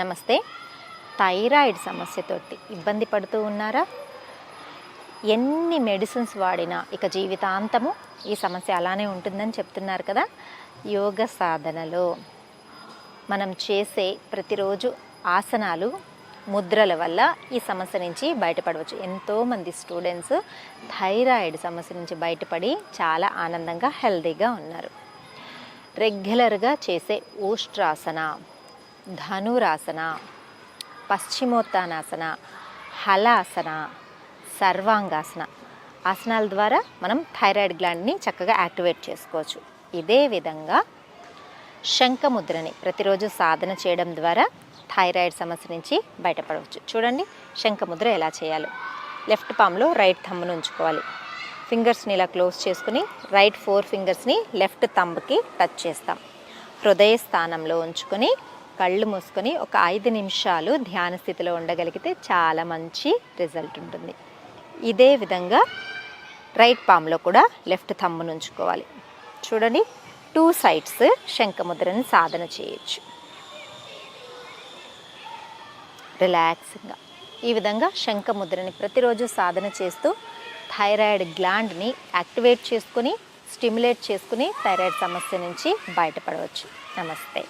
నమస్తే. థైరాయిడ్ సమస్యతోటి ఇబ్బంది పడుతూ ఉన్నారా? ఎన్ని మెడిసిన్స్ వాడినా ఇక జీవితాంతము ఈ సమస్య అలానే ఉంటుందని చెప్తున్నారు కదా. యోగ సాధనలో మనం చేసే ప్రతిరోజు ఆసనాలు ముద్రల వల్ల ఈ సమస్య నుంచి బయటపడవచ్చు. ఎంతోమంది స్టూడెంట్స్ థైరాయిడ్ సమస్య నుంచి బయటపడి చాలా ఆనందంగా హెల్తీగా ఉన్నారు. రెగ్యులర్గా చేసే ఊష్ట్రాసన ధనురాసన పశ్చిమోత్తానాసన హలాసన సర్వాంగాసన. ఆసనాల ద్వారా మనం థైరాయిడ్ గ్లాండ్ని చక్కగా యాక్టివేట్ చేసుకోవచ్చు. ఇదే విధంగా శంఖముద్రని ప్రతిరోజు సాధన చేయడం ద్వారా థైరాయిడ్ సమస్య నుంచి బయటపడవచ్చు. చూడండి శంఖముద్ర ఎలా చేయాలో. లెఫ్ట్ పామ్లో రైట్ థమ్ను ఉంచుకోవాలి. ఫింగర్స్ని ఇలా క్లోజ్ చేసుకుని రైట్ ఫోర్ ఫింగర్స్ని లెఫ్ట్ థంబ్కి టచ్ చేస్తాం. హృదయ స్థానంలో ఉంచుకొని కళ్ళు మూసుకొని ఒక ఐదు నిమిషాలు ధ్యాన స్థితిలో ఉండగలిగితే చాలా మంచి రిజల్ట్ ఉంటుంది. ఇదే విధంగా రైట్ పామ్లో కూడా లెఫ్ట్ థంబ్ను ఉంచుకోవాలి చూడండి టూ సైడ్స్ శంఖముద్రని సాధన చేయొచ్చు. రిలాక్స్గా ఈ విధంగా శంఖముద్రని ప్రతిరోజు సాధన చేస్తూ థైరాయిడ్ గ్లాండ్ని యాక్టివేట్ చేసుకుని స్టిమ్యులేట్ చేసుకుని థైరాయిడ్ సమస్య నుంచి బయటపడవచ్చు. నమస్తే.